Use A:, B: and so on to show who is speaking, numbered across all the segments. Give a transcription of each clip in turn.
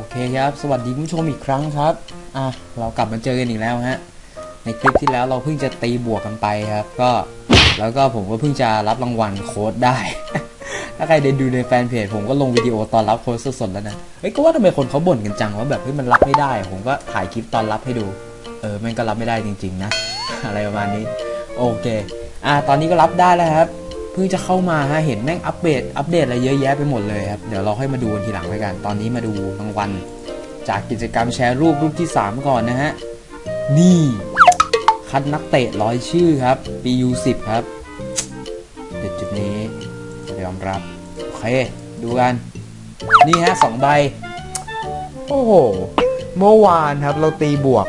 A: โอเคครับ สวัสดีคุณผู้ชมอีกครั้งครับ อะ เรากลับมาเจอกันอีกแล้วฮะ ในคลิปที่แล้วเราเพิ่งจะตีบวกกันไปครับ ก็ แล้วก็ผมก็เพิ่งจะรับรางวัลโค้ดได้ ถ้าใครได้ดูในแฟนเพจผมก็ลงวิดีโอตอนรับโค้ดสดๆแล้วนะ เฮ้ย ก็ว่าทำไมคนเขาบ่นกันจังว่าแบบเฮ้ยมันรับไม่ได้ ผมก็ถ่ายคลิปตอนรับให้ดู เออ มันก็รับไม่ได้จริง ๆ นะ อะไรประมาณนี้ โอเค อะ ตอนนี้ก็รับได้แล้วครับ เพิ่งจะเข้ามาฮะเห็นแม่งอัปเดตอัปเดตอะไรเยอะแยะไปหมดเลยครับเดี๋ยวเราค่อยมาดูทีหลังแล้วกัน ตอนนี้มาดูรางวัลจากกิจกรรมแชร์รูปรูปที่ 3 ก่อนนะฮะนี่คัดนักเตะร้อยชื่อครับปี U10 ครับเด็ดจุดนี้ยอมรับโอเคดูกันนี่ฮะสองใบโอ้โหเมื่อวานครับเราตีบวก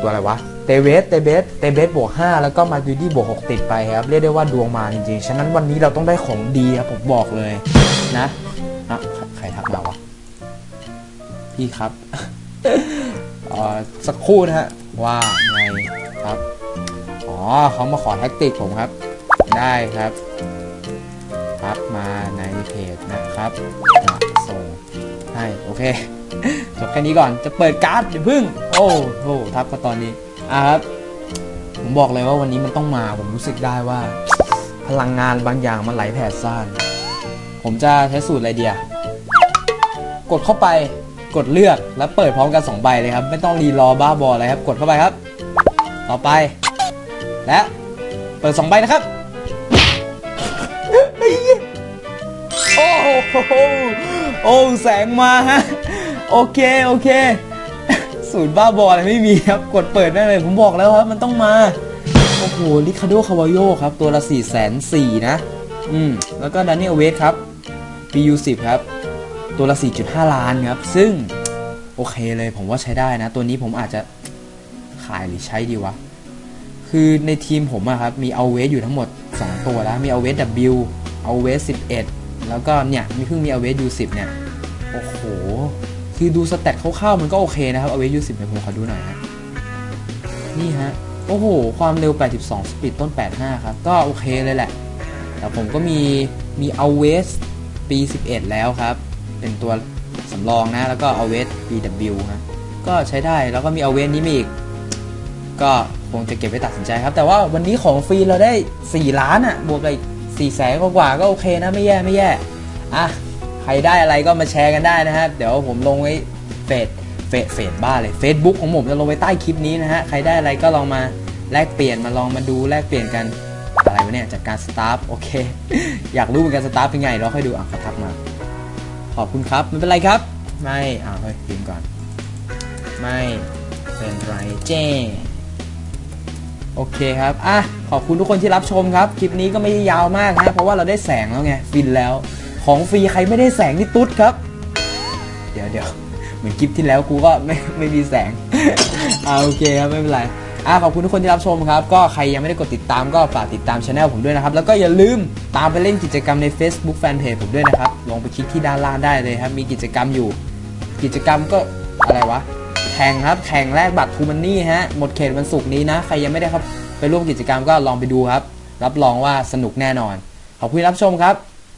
A: ตัวอะไรวะ เตเวส เตเบส เตเบสบวก5แล้วก็มาดูดี้บวก6ติดไปครับ เรียกได้ว่าดวงมาจริงๆ ฉะนั้นวันนี้เราต้องได้ของดีครับผมบอกเลยนะอะใครทักมาวะ พี่ครับอ่อสักครู่นะฮะ ว่าไงครับ อ๋อเขามาขอแท็กติกผมครับ ได้ครับ ครับมาในเพจนะครับส่งให้โอเค แค่นี้ก่อนจะเปิดการ์ดเดี๋ยวพึ่ง โอ้โหทักมาตอนนี้อะครับผมบอกเลยว่าวันนี้มันต้องมาผมรู้สึกได้ว่า พลังงานบางอย่างมันไหลแผ่ซ่านผมจะใช้สูตรอะไรเดียกดเข้าไปกดเลือกแล้วเปิดพร้อมกัน 2 ใบเลยครับ ไม่ต้องรีรอบ้าบออะไรครับ กดเข้าไปครับ ต่อไป และเปิด 2 ใบนะครับโอ้โหโอ้แสงมาฮะ โอเคโอเค สูตรบ้าบออะไรไม่มีครับ กดเปิดได้เลย ผมบอกแล้วครับ มันต้องมา โอ้โหลิคาโดคาวาโยครับ ตัวละ4 4 0 0 0นสี่นะ อืม แล้วก็ด a น i e l เวสครับ PU10 ครับ ตัวละ 4.5 ล้านครับ ซึ่ง โอเคเลยผมว่าใช้ได้นะ ตัวนี้ผมอาจจะขายหรือใช้ดีวะ คือในทีมผมอะครับ มีเอาเวสอยู่ทั้งหมด 2 ตัวแล้ว มีเอาเวส W เอาเวส11 แล้วก็เนี่ย มีเพิ่งมีเอาเวส U10 เนี่ย คือดูสแตทคร่าวๆมันก็โอเคนะครับเอาเวส U10 เนี่ยผมขอดูหน่อยฮะนี่ฮะ โอ้โห ความเร็ว 82 สปีดต้น 85 ครับ ก็โอเคเลยแหละ แต่ผมก็มีมีเอาเวสปี 11 แล้วครับ เป็นตัวสำรองนะ แล้วก็เอาเวส BW นะก็ใช้ได้แล้วก็มีเอาเวสนี้มาอีก ก็คงจะเก็บไว้ตัดสินใจครับ แต่ว่าวันนี้ของฟรีเราได้ 4 ล้านอะ่ะ บวกกับ4แสนกว่าก็โอเคนะ ไม่แย่ไม่แย่ อะ รได้อะไรก็มาแชร์กันได้นะฮะเดี๋ยวผมลงไว้เฟซเฟซเฟซบ้าเลย Facebook ของผมจะลงไว้ใต้คลิปนี้นะฮะ ใครได้อะไรก็ลองมาแลกเปลี่ยนมาลองมาดูแลกเปลี่ยนกัน อะไรวะเนี่ยจากการสตาฟโอเค อยากรู้เหมือนกันสตาฟเป็นไงเราค่อยดูอะเขาทักมา ขอบคุณครับไม่เป็นไรครับ ไม่อ่าเฮ้ยพิมก่อน ไม่เป็นไรเจ้โอเคครับ อะ ขอบคุณทุกคนที่รับชมครับ คลิปนี้ก็ไม่ยาวมากนะ เพราะว่าเราได้แสงแล้วไง ฟินแล้ว ของฟรีใครไม่ได้แสงนี่ตุ๊ดครับ เดี๋ยวเดี๋ยวเหมือนคลิปที่แล้วกูก็ไม่ไม่มีแสงอ่าโอเคครับไม่เป็นไรอะขอบคุณทุกคนที่รับชมครับ ก็ใครยังไม่ได้กดติดตามก็ฝากติดตามช anel ผมด้วยนะครับ แล้วก็อย่าลืมตามไปเล่นกิจกรรมใน Facebook Fanpage ผมด้วยนะครับ ลองไปคลิกที่ด้านล่างได้เลยครับ มีกิจกรรมอยู่ กิจกรรมก็อะไรวะแข่งครับแข่งแลกบัตรทูมันนี่ฮะหมดเขตวันศุกร์นี้นะ ใครยังไม่ได้ครับไปร่วมกิจกรรมก็ลองไปดูครับ รับรองว่าสนุกแน่นอน ขอบคุณรับชมครับ